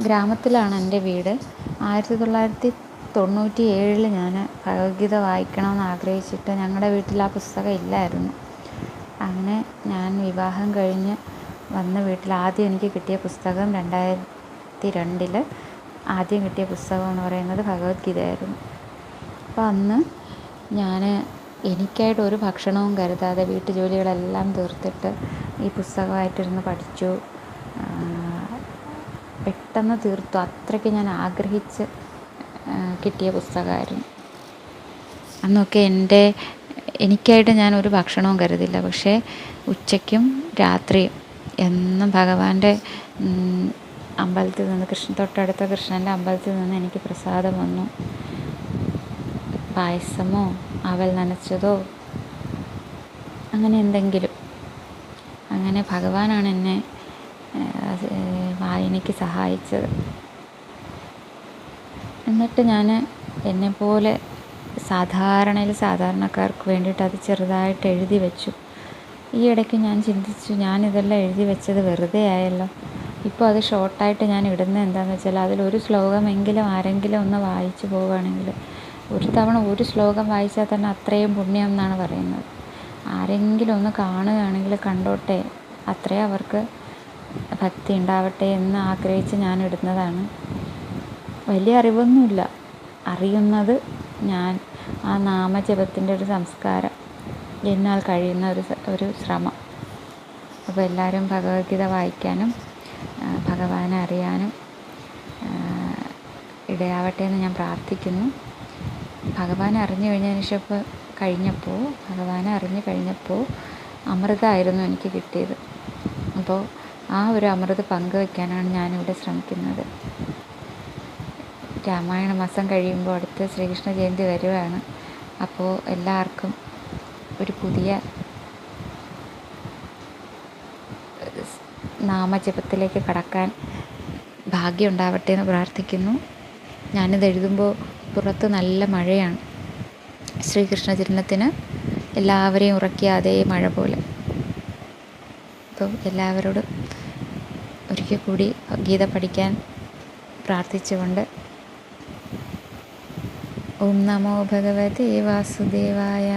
ഗ്രാമത്തിലാണ് എന്റെ വീട്. ആയിരത്തി തൊള്ളായിരത്തി തൊണ്ണൂറ്റി ഏഴിൽ ഞാൻ ഭഗവത്ഗീത വായിക്കണമെന്ന് ആഗ്രഹിച്ചിട്ട് ഞങ്ങളുടെ വീട്ടിൽ ആ പുസ്തകം ഇല്ലായിരുന്നു. അങ്ങനെ ഞാൻ വിവാഹം കഴിഞ്ഞ് വന്ന വീട്ടിൽ ആദ്യം എനിക്ക് കിട്ടിയ പുസ്തകം രണ്ടായിരത്തി രണ്ടിൽ ആദ്യം കിട്ടിയ പുസ്തകം എന്ന് പറയുന്നത് ഭഗവത്ഗീതയായിരുന്നു. അപ്പോൾ അന്ന് ഞാൻ എനിക്കായിട്ട് ഒരു ഭക്ഷണവും കരുതാതെ വീട്ടു ജോലികളെല്ലാം തീർത്തിട്ട് ഈ പുസ്തകമായിട്ടിരുന്ന് പഠിച്ചു. പെട്ടെന്ന് തീർത്തു. അത്രയ്ക്ക് ഞാൻ ആഗ്രഹിച്ച് കിട്ടിയ പുസ്തകമായിരുന്നു. അന്നൊക്കെ എന്റെ എനിക്കായിട്ട് ഞാൻ ഒരു ഭക്ഷണവും കരുതില്ല. പക്ഷേ ഉച്ചയ്ക്കും രാത്രിയും എന്നും ഭഗവാന്റെ അമ്പലത്തിൽ നിന്ന് കൃഷ്ണ തൊട്ടടുത്ത കൃഷ്ണന്റെ അമ്പലത്തിൽ നിന്ന് എനിക്ക് പ്രസാദം വന്നു. പായസമോ അവൽ നനച്ചതോ അങ്ങനെ എന്തെങ്കിലും. അങ്ങനെ ഭഗവാനാണ് എന്നെ വായനയ്ക്ക് സഹായിച്ചത്. എന്നിട്ട് ഞാൻ എന്നെപ്പോലെ സാധാരണയിൽ സാധാരണക്കാർക്ക് വേണ്ടിയിട്ട് അത് ചെറുതായിട്ട് എഴുതി വെച്ചു. ഈ ഇടയ്ക്ക് ഞാൻ ചിന്തിച്ചു ഞാൻ ഞാനിതെല്ലാം എഴുതി വെച്ചത് വെറുതെ ആയല്ലോ. ഇപ്പോൾ അത് ഷോർട്ടായിട്ട് ഞാൻ ഇടുന്നത് എന്താണെന്ന് വെച്ചാൽ അതിലൊരു ശ്ലോകമെങ്കിലും ആരെങ്കിലും ഒന്ന് വായിച്ചു പോവുകയാണെങ്കിൽ ഒരു തവണ ഒരു ശ്ലോകം വായിച്ചാൽ തന്നെ അത്രയും പുണ്യം എന്നാണ് പറയുന്നത്. ആരെങ്കിലും ഒന്ന് കാണുകയാണെങ്കിൽ കണ്ടോട്ടെ അത്രയും അവർക്ക് ഭക്തി ഉണ്ടാവട്ടെ എന്ന് ആഗ്രഹിച്ച് ഞാൻ ഇടുന്നതാണ്. വലിയ അറിവൊന്നുമില്ല. അറിയുന്നത് ഞാൻ ആ നാമജപത്തിന്റെ ഒരു സംസ്കാരം എന്നാൽ കഴിയുന്ന ഒരു ഒരു ശ്രമം. അപ്പോൾ എല്ലാവരും ഭഗവത്ഗീത വായിക്കാനും ഭഗവാനെ അറിയാനും ഇടയാവട്ടെ എന്ന് ഞാൻ പ്രാർത്ഥിക്കുന്നു. ഭഗവാനെ അറിഞ്ഞു കഴിഞ്ഞതിന് ശേഷം കഴിഞ്ഞപ്പോൾ ഭഗവാനെ അറിഞ്ഞു കഴിഞ്ഞപ്പോൾ അമൃതമായിരുന്നു എനിക്ക് കിട്ടിയത്. അപ്പോൾ ആ ഒരു അമൃത് പങ്കുവയ്ക്കാനാണ് ഞാനിവിടെ ശ്രമിക്കുന്നത്. രാമായണ മാസം കഴിയുമ്പോൾ അടുത്ത ശ്രീകൃഷ്ണ ജയന്തി വരുവാണ്. അപ്പോൾ എല്ലാവർക്കും ഒരു പുതിയ നാമജപത്തിലേക്ക് കടക്കാൻ ഭാഗ്യം ഉണ്ടാവട്ടെ എന്ന് പ്രാർത്ഥിക്കുന്നു. ഞാനിത് എഴുതുമ്പോൾ പുറത്ത് നല്ല മഴയാണ്. ശ്രീകൃഷ്ണ ജന്മത്തിന് എല്ലാവരെയും ഉറക്കിയ അതേ മഴ പോലെ. അപ്പോൾ എല്ലാവരോടും ഒരിക്കൽ കൂടി ഗീത പഠിക്കാൻ പ്രാർത്ഥിച്ചുകൊണ്ട്. ഓം നമോ ഭഗവതേ വാസുദേവായ.